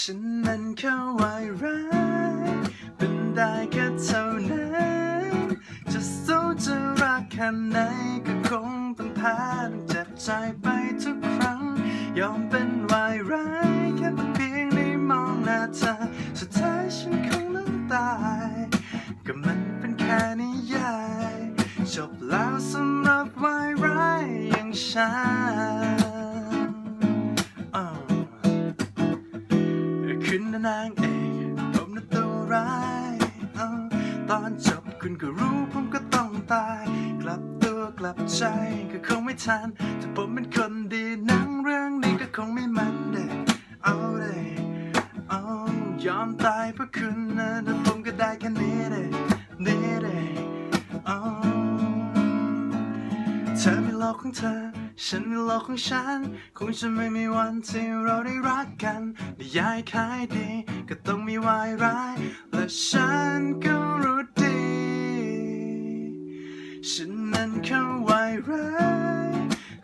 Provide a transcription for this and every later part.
ฉันนั้นแค่วายร้ายเป็นได้แค่เท่านั้นจะสู้จะรักแค่ไหนก็คงต้องแพ้ต้องเจ็บใจไปทุกครั้ง ยอมเป็นวายร้ายแค่เพียงได้มองหน้าเธอสุดท้ายฉันคงต้องตายก็มันเป็นแค่นิยายจบแล้วสำหรับวายร้ายอย่างฉัน นางเอกผมน่ะตัวร้ายตอนจบคุณก็รู้ผมก็ต้องตาย กลับตัวกลับใจก็คงไม่ทันถ้าผมเป็นคนดีหนังเรื่องนี้ก็คงไม่มันเด็เอาเลยเอายอมตายเพื่อคุณนะแต่ผมก็ได้แค่นี้เลยนี้ เธอมีโลกของเธอ ฉันมีโลกของฉัน คงจะไม่มีวันที่เราได้รักกันนิยายขายดี ก็ต้องมีวายร้าย และฉันก็รู้ดี ฉันนั้นแค่วายร้าย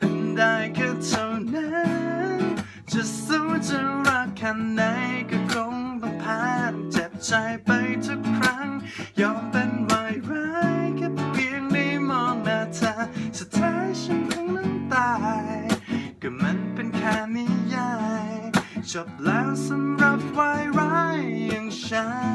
ทำได้แค่เท่านั้น จะสู้จะรักแค่ไหนก็คงต้องแพ้ต้องเจ็บใจไปทุก ก็มันเป็นแค่นิยายจบแล้วสำหรับวายร้ายอย่างฉัน